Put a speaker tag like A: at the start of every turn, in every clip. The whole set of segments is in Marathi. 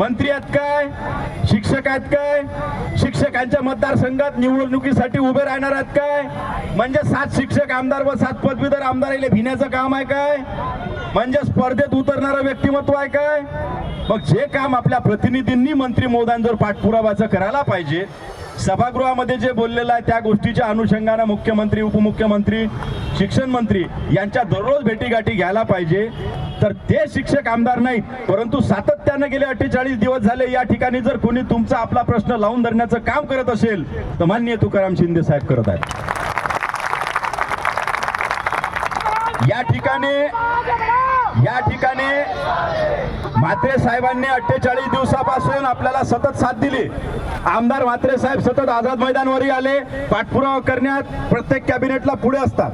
A: मंत्री आहेत काय? शिक्षक आहेत काय? शिक्षकांच्या मतदारसंघात निवडणुकीसाठी उभे राहणार आहेत काय? म्हणजे सात शिक्षक आमदार व सात पदवीधर आमदार याला भिण्याचं काम आहे काय? म्हणजे स्पर्धेत उतरणारं व्यक्तिमत्व आहे काय? मग जे काम आपल्या प्रतिनिधींनी मंत्री महोदयां जर पाठपुरावाचं करायला पाहिजे सभागृहामध्ये जे बोललेलं आहे त्या गोष्टीच्या अनुषंगानं मुख्यमंत्री उपमुख्यमंत्री शिक्षण मंत्री यांच्या दररोज भेटीगाठी घ्यायला पाहिजे. तर ते शिक्षक आमदार नाहीत परंतु सातत्यानं गेले अठ्ठेचाळीस दिवस झाले. या ठिकाणी जर कोणी तुमचा आपला प्रश्न लावून धरण्याचं काम करत असेल तर माननीय तुकाराम शिंदे साहेब करत आहेत. या ठिकाणी या ठिकाणी म्हात्रे साहेबांनी अठ्ठेचाळीस दिवसापासून आपल्याला सतत साथ दिली. आमदार म्हात्रे साहेब सतत आझाद मैदानवरही आले पाठपुरावा करण्यात प्रत्येक कॅबिनेटला पुढे असतात.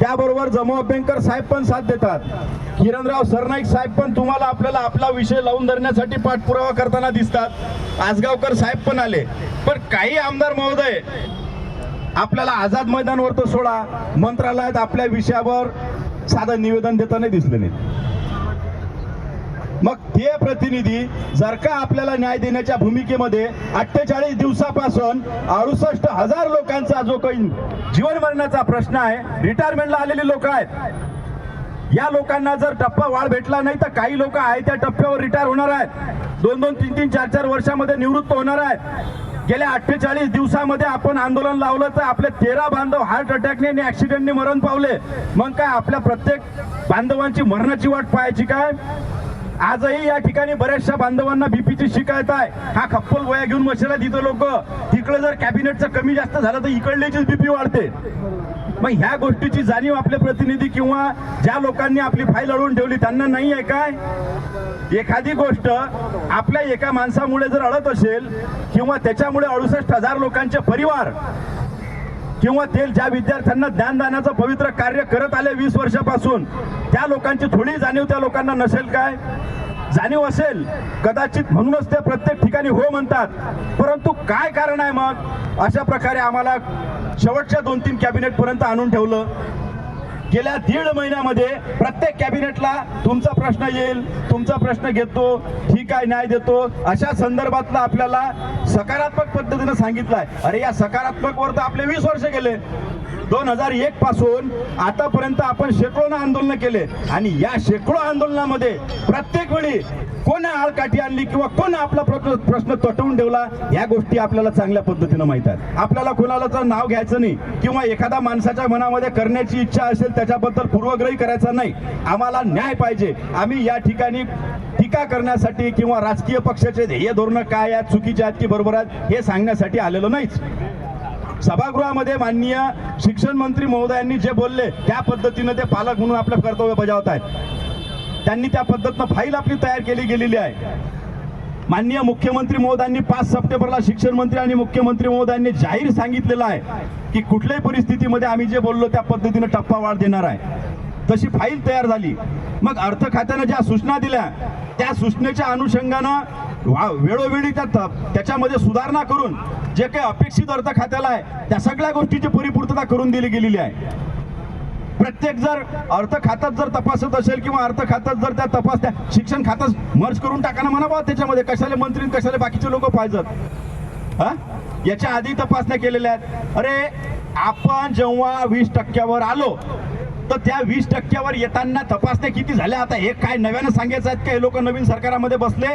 A: त्याबरोबर जमू अभ्यंकर साहेब पण साथ देतात. किरणराव सरनाईक साहेब पण तुम्हाला आपल्याला आपला विषय लावून धरण्यासाठी पाठपुरावा करताना दिसतात. आसगावकर साहेब पण आले. पण काही आमदार महोदय आपल्याला आझाद मैदानवर तर सोडा. मंत्रालयात आपल्या विषयावर साधं निवेदन देताना दिसले नाही. मग ते प्रतिनिधी जर का आपल्याला न्याय देण्याच्या भूमिकेमध्ये अठ्ठेचाळीस दिवसापासून अडुसष्ट हजार लोकांचा जो काही जीवन मरणाचा प्रश्न आहे रिटायरमेंटला आलेले लोक आहेत. या लोकांना जर टप्पा वाढ भेटला नाही तर काही लोक आहे त्या टप्प्यावर रिटायर होणार आहेत. दोन दोन तीन तीन चार चार वर्षामध्ये निवृत्त होणार आहेत. गेल्या अठ्ठेचाळीस दिवसामध्ये आपण आंदोलन लावलं तर आपले तेरा बांधव हार्ट अटॅकने आणि ऍक्सिडेंटने मरण पावले. मग काय आपल्या प्रत्येक बांधवांची मरणाची वाट पाहायची काय? आजही या ठिकाणी बऱ्याचशा बांधवांना बीपीची शिकायत आहे. हा खप्पल वया घेऊन बसलेला तिथं लोक. तिकडे जर कॅबिनेटचं कमी जास्त झालं तर इकडल्याचीच बीपी वाढते. मग ह्या गोष्टीची जाणीव आपले प्रतिनिधी किंवा ज्या लोकांनी आपली फाईल अडवून ठेवली त्यांना नाही आहे काय? एखादी गोष्ट आपल्या एका माणसामुळे जर अडत असेल किंवा त्याच्यामुळे अडुसष्ट हजार लोकांचे परिवार किंवा ते ज्या विद्यार्थ्यांना ज्ञानदानाचं पवित्र कार्य करत आले वीस वर्षापासून त्या लोकांची थोडी जाणीव त्या लोकांना नसेल काय? जाणीव असेल. कदाचित म्हणूनच ते प्रत्येक ठिकाणी हो म्हणतात. परंतु काय कारण आहे मग? अशा प्रकारे आम्हाला शेवटच्या दोन तीन कॅबिनेटपर्यंत आणून ठेवलं. गेल्या दीड महिन्यामध्ये प्रत्येक कॅबिनेटला तुमचा प्रश्न येईल तुमचा प्रश्न घेतो ठीक आहे न्याय देतो अशा संदर्भातला आपल्याला सकारात्मक पद्धतीनं सांगितलंय. अरे या सकारात्मक वर तर आपले वीस वर्ष गेले. दोन हजार एक पासून आतापर्यंत आपण शेकडोनं आंदोलन केले. आणि या शेकडो आंदोलनामध्ये प्रत्येक वेळी कोण आळकाठी आणली किंवा कोण आपला प्रश्न प्रश्न तटवून ठेवला या गोष्टी आपल्याला चांगल्या पद्धतीनं माहीत आहेत. आपल्याला कोणाला तर नाव घ्यायचं नाही किंवा एखाद्या माणसाच्या मनामध्ये करण्याची इच्छा असेल त्याच्याबद्दल पूर्वग्रही करायचा नाही. आम्हाला न्याय पाहिजे. आम्ही या ठिकाणी टीका करण्यासाठी किंवा राजकीय पक्षाचे ध्येय धोरणं काय आहेत चुकीचे आहेत की बरोबर आहेत हे सांगण्यासाठी आलेलो नाहीच. सभागृहामध्ये माननीय शिक्षण मंत्री महोदयांनी जे बोलले त्या पद्धतीनं ते पालक म्हणून आपलं कर्तव्य बजावत आहेत. त्यांनी त्या पद्धतीनं फाईल आपली तयार केली गेलेली आहे. माननीय मुख्यमंत्री महोदयांनी पाच सप्टेंबरला शिक्षण मंत्री आणि मुख्यमंत्री महोदयांनी जाहीर सांगितलेलं आहे की कुठल्याही परिस्थितीमध्ये आम्ही जे बोललो त्या पद्धतीनं टप्पा वाढ देणार आहे. तशी फाईल तयार झाली. मग अर्थ खात्यानं ज्या सूचना दिल्या त्या सूचनेच्या अनुषंगानं वेळोवेळी त्या त्याच्यामध्ये सुधारणा करून जे काही अपेक्षित अर्थ खात्याला आहे त्या सगळ्या गोष्टीची परिपूर्तता करून दिली गेलेली आहे. प्रत्येक जर अर्थ खात्यात जर तपासत असेल किंवा अर्थ खात्यात जर त्या तपास त्या शिक्षण खात्यात मर्ज करून टाकाना म्हणा बा हो, त्याच्यामध्ये कशाले मंत्री कशाले बाकीचे लोक पाहिजेत? हा? याच्या आधी तपासण्या केलेल्या आहेत. अरे आपण जेव्हा वीस टक्क्यावर आलो तर त्या वीस टक्क्यावर येताना तपासण्या किती झाल्या? आता हे काय नव्यानं सांगायचं आहेत का हे लोक नवीन सरकारामध्ये बसले.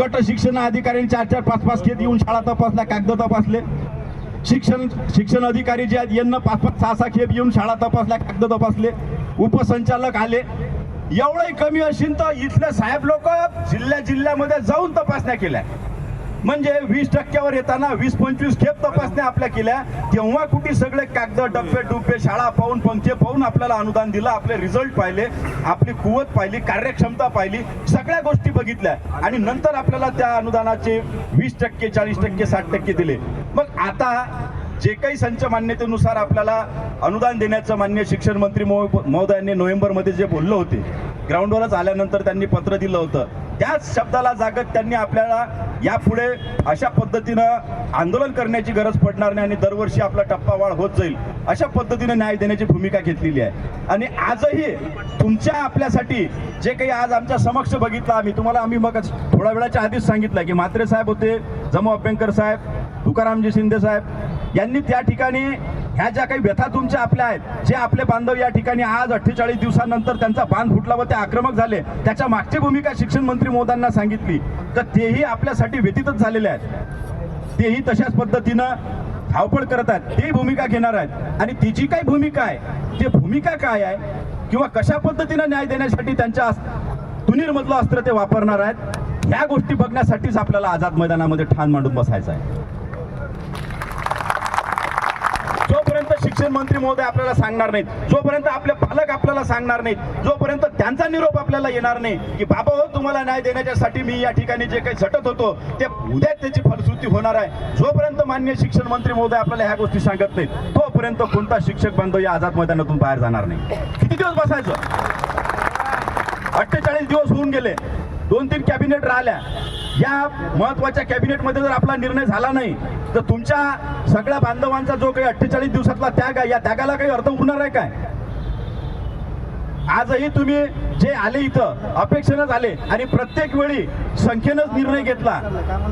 A: गट शिक्षण अधिकारी चार चार पाच पाच खेत येऊन शाळा तपासल्या कागद तपासले. शिक्षण शिक्षण अधिकारी जे आहेत यांना पाच पाच सहा सहा खेप येऊन शाळा तपासल्या कागद तपासले. उपसंचालक आले. एवढंही कमी असेल तर इथले साहेब लोक जिल्ह्या जिल्ह्यामध्ये जाऊन तपासण्या केल्या. म्हणजे वीस टक्क्यावर येताना वीस पंचवीस खेप तपासण्या आपल्या केल्या. तेव्हा कुठे सगळे कागद डब्बे डुब्बे शाळा पाहून पंक्चे पाहून आपल्याला अनुदान दिलं आपले रिझल्ट पाहिले आपली कुवत पाहिली कार्यक्षमता पाहिली सगळ्या गोष्टी बघितल्या. आणि नंतर आपल्याला त्या अनुदानाचे वीस टक्के चाळीस टक्के साठ टक्के दिले. मग आता जे काही संच मान्यतेनुसार आपल्याला अनुदान देण्याचं मान्य शिक्षण मंत्री महोदयांनी नोव्हेंबरमध्ये जे बोललं होते ग्राउंडवरच आल्यानंतर त्यांनी पत्र दिलं होतं. त्याच शब्दाला जागत त्यांनी आपल्याला यापुढे अशा पद्धतीनं आंदोलन करण्याची गरज पडणार नाही आणि दरवर्षी आपला टप्पा वाढ होत जाईल अशा पद्धतीनं न्याय देण्याची भूमिका घेतलेली आहे. आणि आजही तुमच्या आपल्यासाठी जे काही आज आमच्या समक्ष बघितलं आम्ही तुम्हाला आम्ही मग थोड्या वेळाच्या आधीच सांगितलं की म्हात्रे साहेब होते जमू अभ्यंकर साहेब तुकारामजी शिंदे साहेब यांनी त्या ठिकाणी ह्या ज्या काही व्यथा तुमच्या आपल्या आहेत जे आपले बांधव या ठिकाणी आज अठ्ठेचाळीस दिवसानंतर त्यांचा बांध फुटला व ते आक्रमक झाले त्याच्या मागची भूमिका शिक्षण मंत्री मोदांना सांगितली. तर तेही आपल्यासाठी व्यतीतच झालेले आहेत. तेही तशाच पद्धतीनं धावपळ करत आहेत. ते भूमिका घेणार आहेत. आणि तिची काय भूमिका आहे? ते भूमिका काय आहे? किंवा कशा पद्धतीनं न्याय देण्यासाठी त्यांच्या तुनीरमधलं अस्त्र ते वापरणार आहेत? ह्या गोष्टी बघण्यासाठीच आपल्याला आझाद मैदानामध्ये ठाण मांडून बसायचं आहे जोपर्यंत शिक्षण मंत्री महोदय आपल्याला सांगणार नाहीत. जोपर्यंत आपले पालक आपल्याला सांगणार नाहीत जोपर्यंत त्यांचा निरोप आपल्याला येणार नाही की बाबा हो तुम्हाला न्याय देण्याच्यासाठी मी या ठिकाणी जे काही झटत होतो ते उद्या त्याची फलश्रुती होणार आहे. जोपर्यंत मान्य शिक्षण मंत्री महोदय आपल्याला ह्या गोष्टी सांगत नाहीत तोपर्यंत कोणता शिक्षक बांधव या आझाद मैदानातून बाहेर जाणार नाही. किती दिवस बसायचं? अठ्ठेचाळीस दिवस होऊन गेले. दोन तीन कॅबिनेट राहिल्या. या महत्त्वाच्या कॅबिनेटमध्ये जर आपला निर्णय झाला नाही तर तुमच्या सगळ्या बांधवांचा जो काही अठ्ठेचाळीस दिवसातला त्याग आहे या त्यागाला काही अर्थ उरणार आहे काय? आजही तुम्ही जे आले इथं अपेक्षेनंच आले आणि प्रत्येक वेळी संख्येनंच निर्णय घेतला.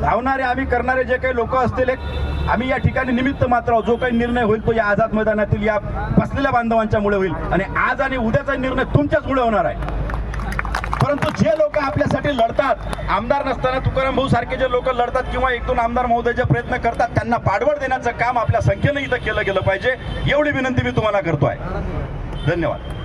A: धावणारे आम्ही करणारे जे काही लोक असतील एक आम्ही या ठिकाणी निमित्त मात्र जो काही निर्णय होईल तो या आझाद मैदानातील या बसलेल्या बांधवांच्यामुळे होईल. आणि आज आणि उद्याचा निर्णय तुमच्याचमुळे होणार आहे. परंतु जे लोक आपल्यासाठी लढतात आमदार नसताना तुकाराम भाऊ सारखे जे लोक लढतात किंवा एक दोन आमदार महोदयाचे प्रयत्न करतात त्यांना पाठबळ देण्याचं काम आपल्या संख्येनं इथं केलं गेलं पाहिजे एवढी विनंती मी तुम्हाला करतोय. धन्यवाद.